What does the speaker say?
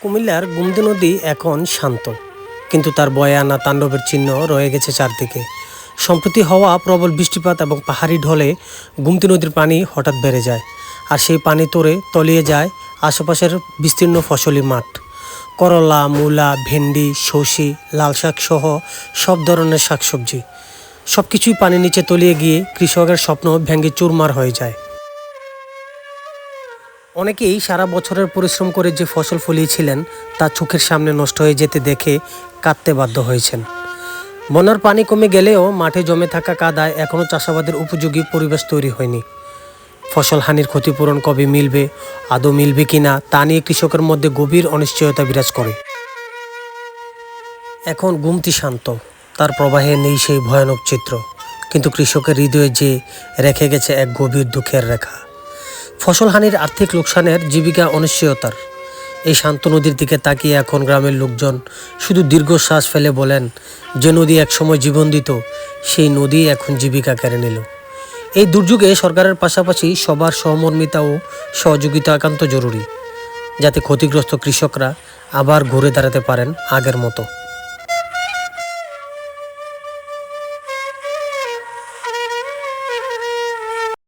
কুমিল্লার গুমদি নদী এখন শান্ত, কিন্তু তার বয়ে আনা তাণ্ডবের চিহ্ন রয়ে গেছে চারদিকে। সম্প্রতি হওয়া প্রবল বৃষ্টিপাত এবং পাহাড়ি ঢলে গুমতি নদীর পানি হঠাৎ বেড়ে যায়, আর সেই পানি তোরে তলিয়ে যায় আশেপাশের বিস্তীর্ণ ফসলি মাঠ। করলা, মূলা, ভেন্ডি সর্ষে লাল শাক সহ সব ধরনের শাকসবজি। সব কিছুই পানির নিচে তলিয়ে গিয়ে কৃষকের স্বপ্ন ভেঙে চুরমার হয়ে যায়। অনেকেই সারা বছরের পরিশ্রম করে যে ফসল ফলিয়েছিলেন, তা চোখের সামনে নষ্ট হয়ে যেতে দেখে কাঁদতে বাধ্য হয়েছেন। বন্যার পানি কমে গেলেও মাঠে জমে থাকা কাদায় এখনও চাষাবাদের উপযোগী পরিবেশ তৈরি হয়নি। ফসল হানির ক্ষতিপূরণ কবে মিলবে, আদৌ মিলবে কিনা, তা নিয়ে কৃষকের মধ্যে গভীর অনিশ্চয়তা বিরাজ করে। এখন গুমতি শান্ত, তার প্রবাহে নেই সেই ভয়ানক চিত্র। কিন্তু কৃষকের হৃদয়ে যে রেখে গেছে এক গভীর দুঃখের রেখা। ফসল হানির আর্থিক লোকসানের জীবিকা অনিশ্চয়তার। এই শান্ত নদীর দিকে তাকিয়ে এখন গ্রামের লোকজন শুধু দীর্ঘশ্বাস ফেলে বলেন, যে নদী একসময় জীবন দিত, সেই নদী এখন জীবিকা কেড়ে নিল। এই দুর্যোগে সরকারের পাশাপাশি সবার সহমর্মিতা ও সহযোগিতা একান্ত জরুরি, যাতে ক্ষতিগ্রস্ত কৃষকরা আবার ঘুরে দাঁড়াতে পারেন আগের মতো।